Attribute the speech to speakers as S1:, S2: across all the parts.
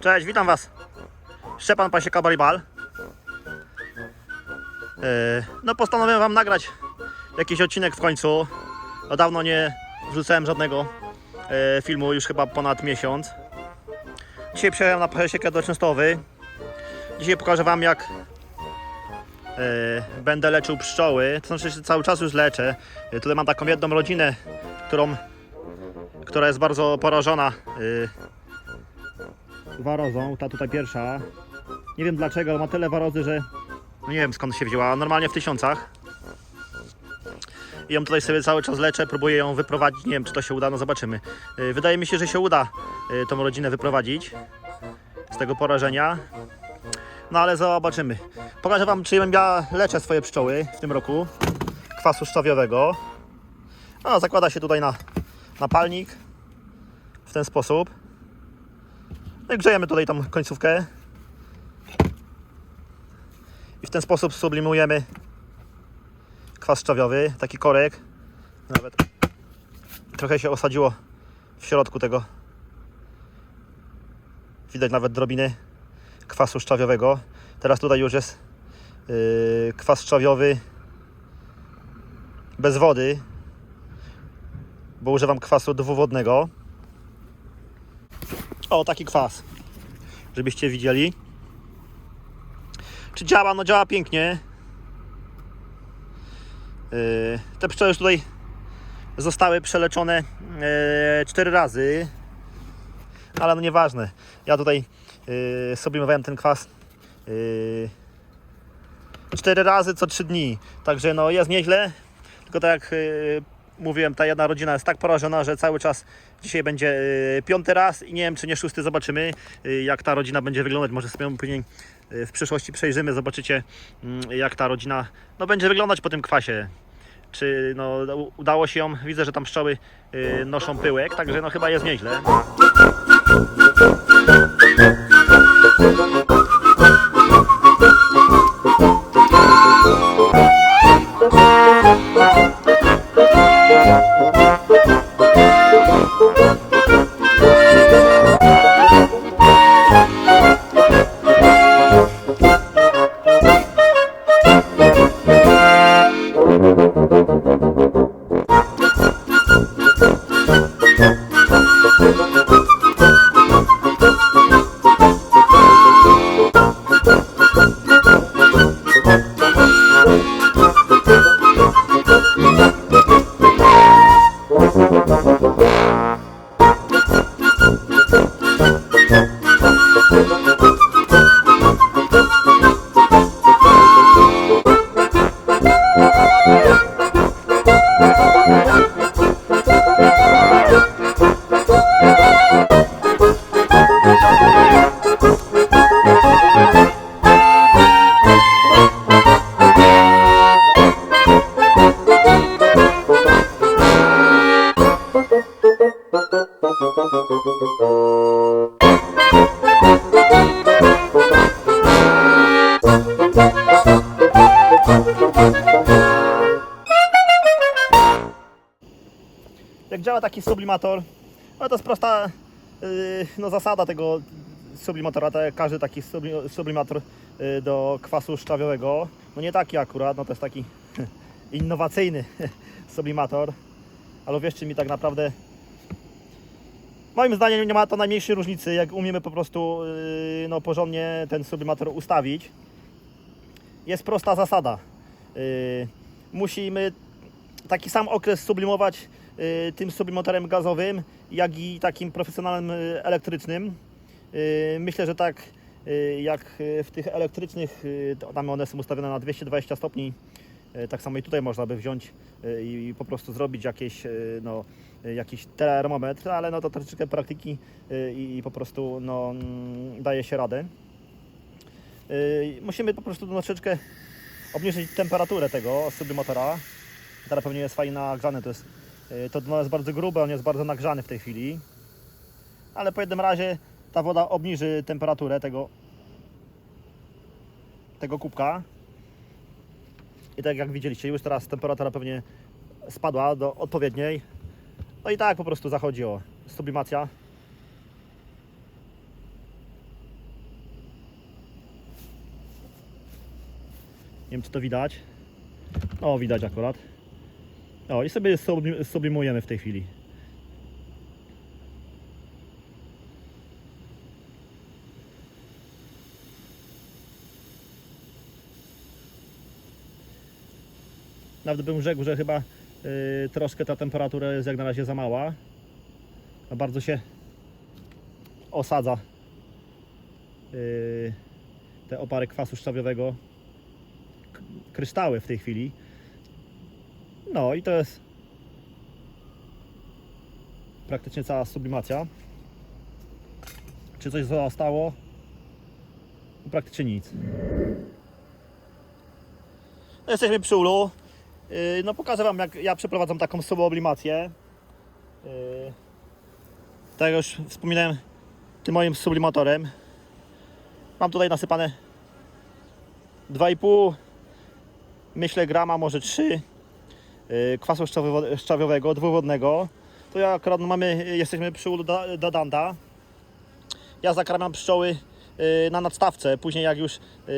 S1: Cześć, witam Was. Szczepan Pasieka Baribal. Yy, No postanowiłem Wam nagrać jakiś odcinek w końcu. No dawno nie wrzucałem żadnego yy, filmu, już chyba ponad miesiąc. Dzisiaj przyjechałem na Pasiekę do Częstowy. Dzisiaj pokażę Wam jak yy, będę leczył pszczoły. To znaczy cały czas już leczę. Tutaj mam taką jedną rodzinę, którą, która jest bardzo porażona warozą, ta tutaj pierwsza. Nie wiem dlaczego, ma tyle warozy, że no nie wiem skąd się wzięła. Normalnie w tysiącach. I ją tutaj sobie cały czas leczę, próbuję ją wyprowadzić. Nie wiem, czy to się uda, no zobaczymy. Yy, Wydaje mi się, że się uda yy, tą rodzinę wyprowadzić z tego porażenia. No ale zobaczymy. Pokażę Wam, czy ja leczę swoje pszczoły w tym roku kwasu szczawiowego. No, zakłada się tutaj na, na palnik w ten sposób. No grzejemy tutaj tą końcówkę. I w ten sposób sublimujemy kwas szczawiowy, taki korek. Nawet trochę się osadziło w środku tego. Widać nawet drobiny kwasu szczawiowego. Teraz tutaj już jest yy, kwas szczawiowy bez wody, bo używam kwasu dwuwodnego. O, taki kwas, żebyście widzieli. Czy działa? No działa pięknie. Yy, te pszczoły już tutaj zostały przeleczone yy, cztery razy, ale no nieważne. Ja tutaj yy, sublimowałem ten kwas cztery razy co trzy dni, także no jest nieźle. Tylko tak jak mówiłem, ta jedna rodzina jest tak porażona, że cały czas dzisiaj będzie yy, piąty raz i nie wiem czy nie szósty, zobaczymy yy, jak ta rodzina będzie wyglądać. Może sobie później yy, w przyszłości przejrzymy, zobaczycie yy, jak ta rodzina no, będzie wyglądać po tym kwasie. Czy no, udało się ją, widzę, że tam pszczoły noszą pyłek, także no chyba jest nieźle. Jak sublimator, no to jest prosta yy, no, zasada tego sublimatora, tak jak każdy taki subli- sublimator yy, do kwasu szczawiowego. No nie taki akurat, no to jest taki innowacyjny sublimator, ale wierzcie mi tak naprawdę moim zdaniem nie ma to najmniejszej różnicy, jak umiemy po prostu yy, no, porządnie ten sublimator ustawić. Jest prosta zasada. Musimy taki sam okres sublimować y, tym sublimatorem gazowym, jak i takim profesjonalnym y, elektrycznym. Y, myślę, że tak jak w tych elektrycznych, tam one są ustawione na 220 stopni, tak samo i tutaj można by wziąć i po prostu zrobić jakieś, no, jakiś termometr, ale no to troszeczkę praktyki i po prostu no, mm, daje się radę. Musimy po prostu troszeczkę obniżyć temperaturę tego sublimatora. Teraz pewnie jest fajnie nagrzany, to jest, E, to dno jest bardzo grube, on jest bardzo nagrzany w tej chwili. Ale po jednym razie ta woda obniży temperaturę tego, tego kubka. I tak jak widzieliście, już teraz temperatura pewnie spadła do odpowiedniej. No i tak po prostu zachodzi o sublimacja. Nie wiem czy to widać. No widać akurat. O, i sobie sublimujemy w tej chwili. Nawet bym rzekł, że chyba y, troszkę ta temperatura jest jak na razie za mała. A bardzo się osadza y, te opary kwasu szczawiowego kryształy w tej chwili. No i to jest praktycznie cała sublimacja. Czy coś zostało? Praktycznie nic. No, Jesteśmy przy ulu. Yy, No pokażę Wam jak ja przeprowadzam taką sublimację. Yy, Tak jak już wspominałem tym moim sublimatorem. Mam tutaj nasypane 2,5 myślę grama, może 3 yy, kwasu szczawiowo- szczawiowego, dwuwodnego. To ja akurat mamy, jesteśmy przy ulu Da- Dadanda. Ja zakramiam pszczoły yy, na nadstawce. Później jak już yy,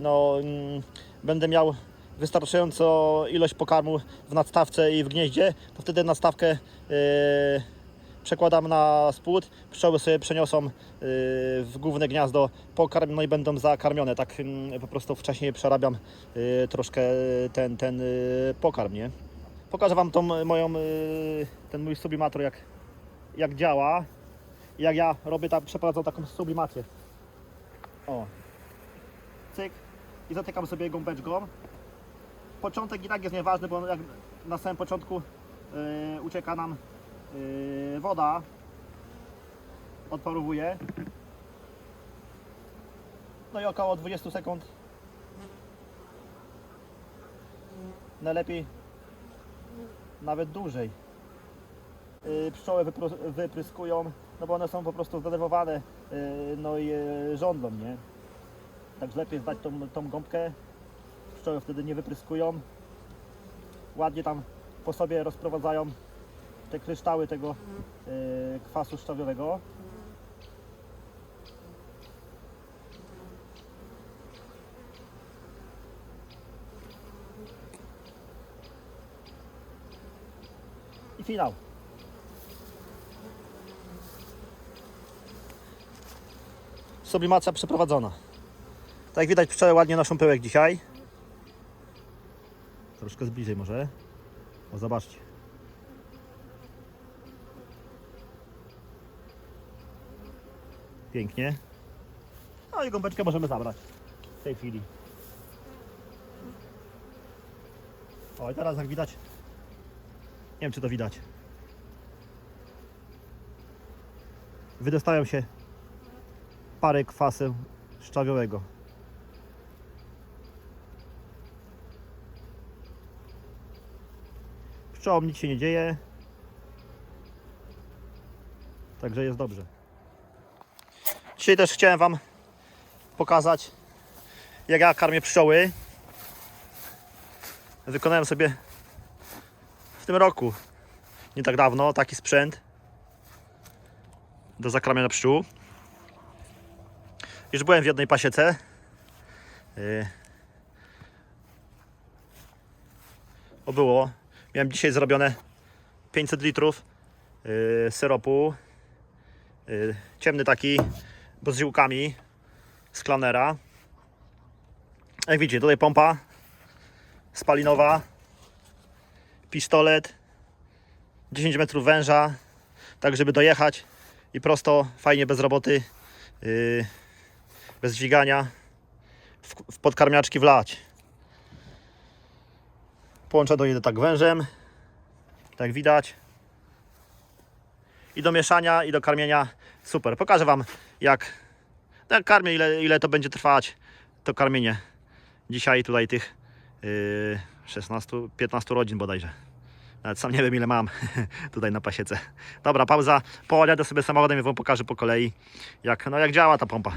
S1: no, mm, będę miał wystarczająco ilość pokarmu w nadstawce i w gnieździe, to wtedy nadstawkę przekładam na spód, pszczoły sobie przeniosą yy, w główne gniazdo pokarm, no i będą zakarmione. Tak yy, po prostu wcześniej przerabiam yy, troszkę ten, ten yy, pokarm, nie? Pokażę Wam tą moją, ten mój sublimator jak, jak działa. Jak ja robię, tak, przeprowadzam taką sublimację. O. Cyk. I zatykam sobie gąbeczką. Początek i tak jest nieważny, bo jak na samym początku yy, ucieka nam yy, woda, odparowuje. No i około 20 sekund. Najlepiej nawet dłużej. Yy, pszczoły wypryskują, no bo one są po prostu zdenerwowane, yy, no i yy, żądlą, nie? Także lepiej zdać tą, tą gąbkę, pszczoły wtedy nie wypryskują. Ładnie tam po sobie rozprowadzają te kryształy tego yy, kwasu szczawiowego. I finał. Sublimacja przeprowadzona. Tak jak widać pszczoły ładnie noszą pyłek dzisiaj. Troszkę zbliżej może. O zobaczcie. Pięknie. No i gąbeczkę możemy zabrać w tej chwili. O i teraz jak widać, nie wiem czy to widać. Wydostają się pary kwasu szczawiowego. Pszczołom nic się nie dzieje. Także jest dobrze. Dzisiaj też chciałem Wam pokazać, jak ja karmię pszczoły. Wykonałem sobie w tym roku, nie tak dawno, taki sprzęt do zakramiania pszczół. Już byłem w jednej pasiece. Yy. O było. Miałem dzisiaj zrobione 500 litrów yy, syropu. Yy, ciemny taki, z ziółkami z klanera. Jak widzicie, tutaj pompa spalinowa, pistolet, 10 metrów węża, tak żeby dojechać i prosto, fajnie bez roboty, yy, bez dźwigania, w, w podkarmiaczki wlać. Połączę do jeden tak wężem, tak widać. I do mieszania, i do karmienia super. Pokażę Wam jak, jak karmię, ile, ile to będzie trwać to karmienie. Dzisiaj tutaj tych yy, 16, 15 rodzin bodajże. Nawet sam nie wiem ile mam tutaj na pasiece. Dobra, pauza. Pojadę sobie samochodem i Wam pokażę po kolei jak, no, jak działa ta pompa.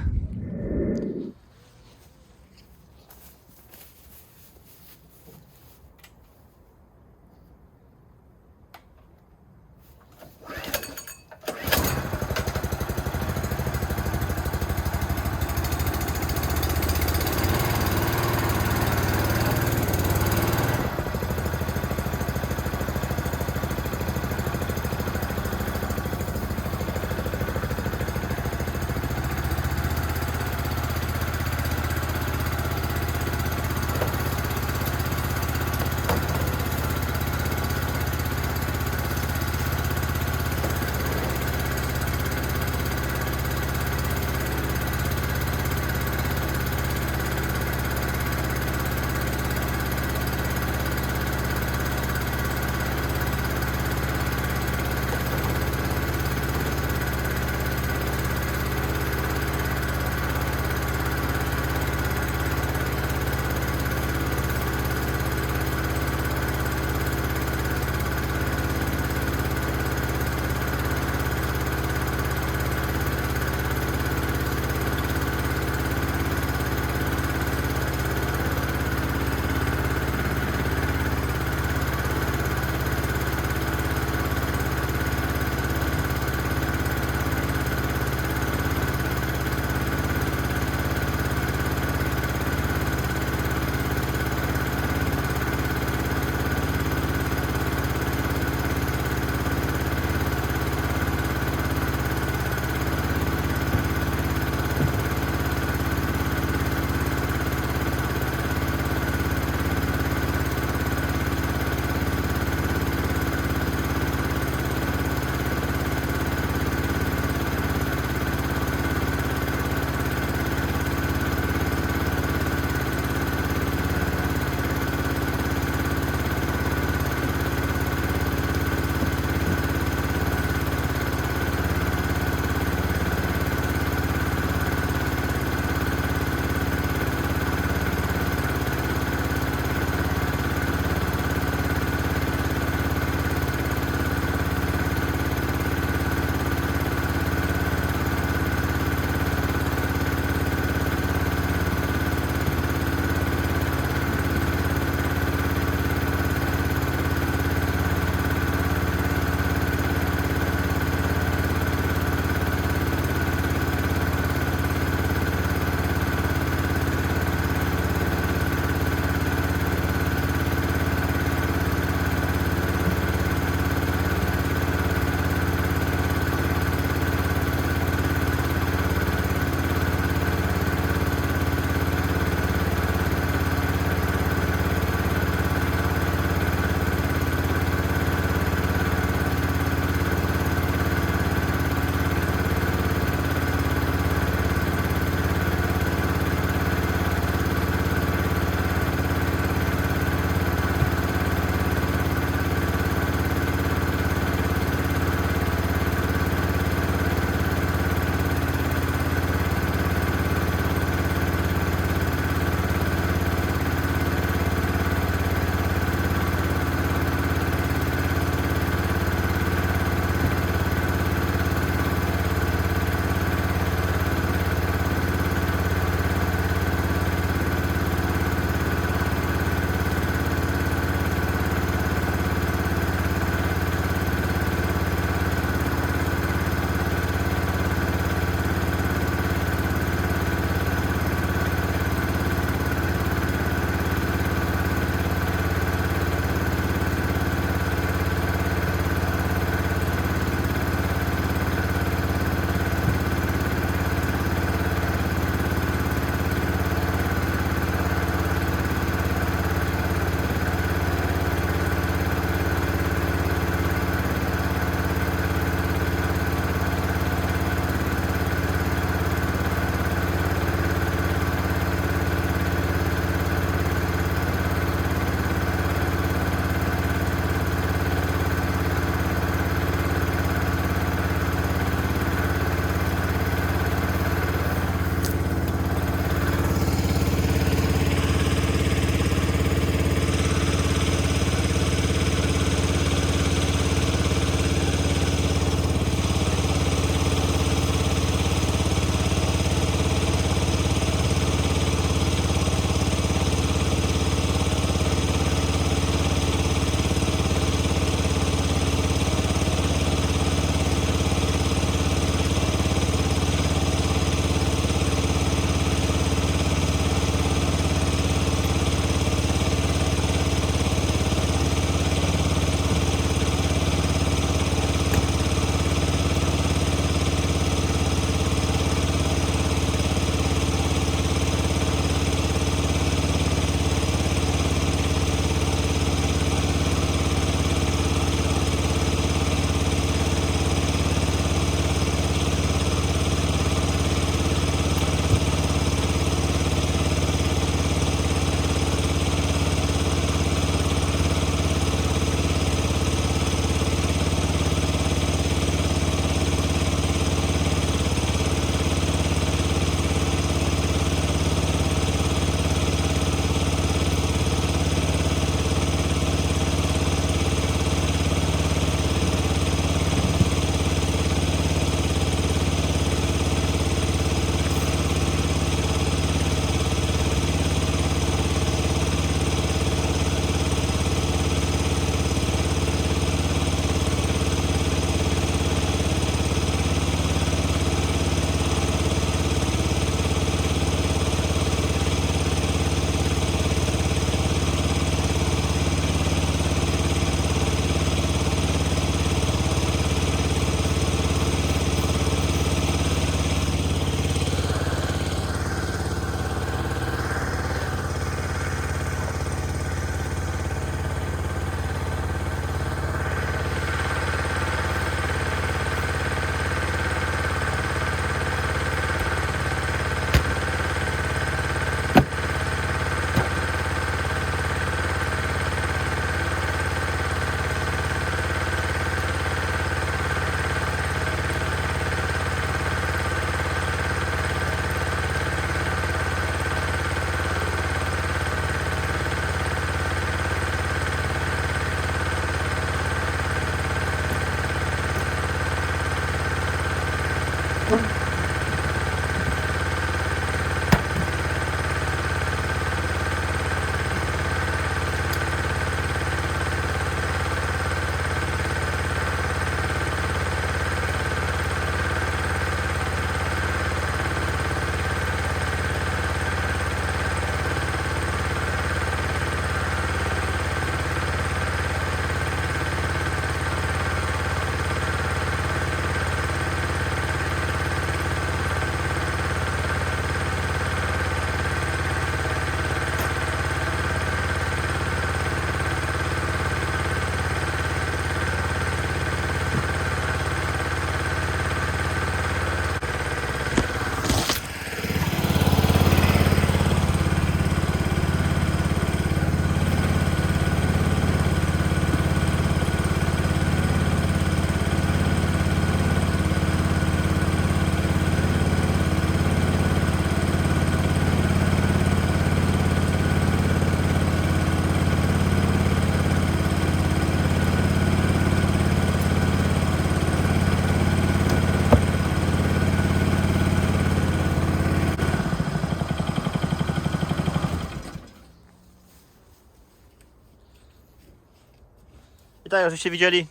S1: Jak żeście widzieli,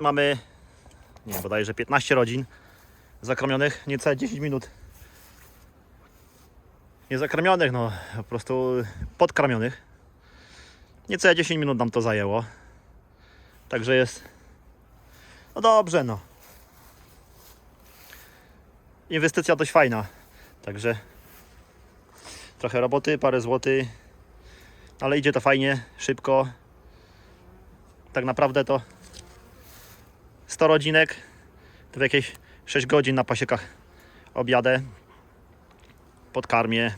S1: mamy nie, bodajże 15 rodzin zakarmionych, niecałe 10 minut. Nie zakarmionych, no po prostu podkarmionych. Niecałe 10 minut nam to zajęło. Także jest no dobrze, no. Inwestycja dość fajna. Także trochę roboty, parę złotych, ale idzie to fajnie, szybko. Tak naprawdę to 100 rodzinek, to w jakieś 6 godzin na pasiekach objadę, podkarmię.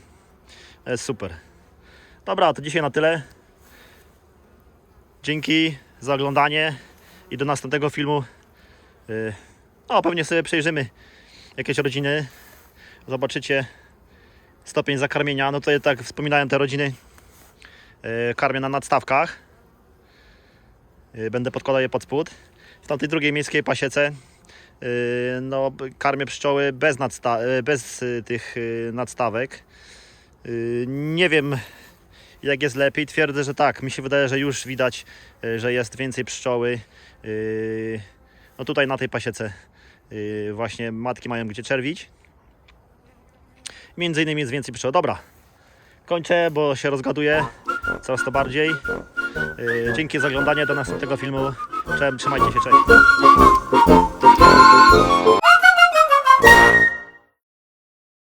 S1: Jest super. Dobra, to dzisiaj na tyle. Dzięki za oglądanie i do następnego filmu. Yy, No, pewnie sobie przejrzymy jakieś rodziny. Zobaczycie stopień zakarmienia. No to ja tak wspominałem te rodziny. Yy, Karmię na nadstawkach. Yy, Będę podkładał je pod spód. W tamtej drugiej miejskiej pasiece yy, no, karmię pszczoły bez, nadsta- yy, bez tych nadstawek. Nie wiem jak jest lepiej. Twierdzę, że tak. Mi się wydaje, że już widać, że jest więcej pszczoły. No tutaj na tej pasiece właśnie matki mają gdzie czerwić. Między innymi jest więcej pszczoł. Dobra, kończę, bo się rozgaduję coraz to bardziej. Y, dzięki za oglądanie do następnego filmu. Trzymajcie się, cześć.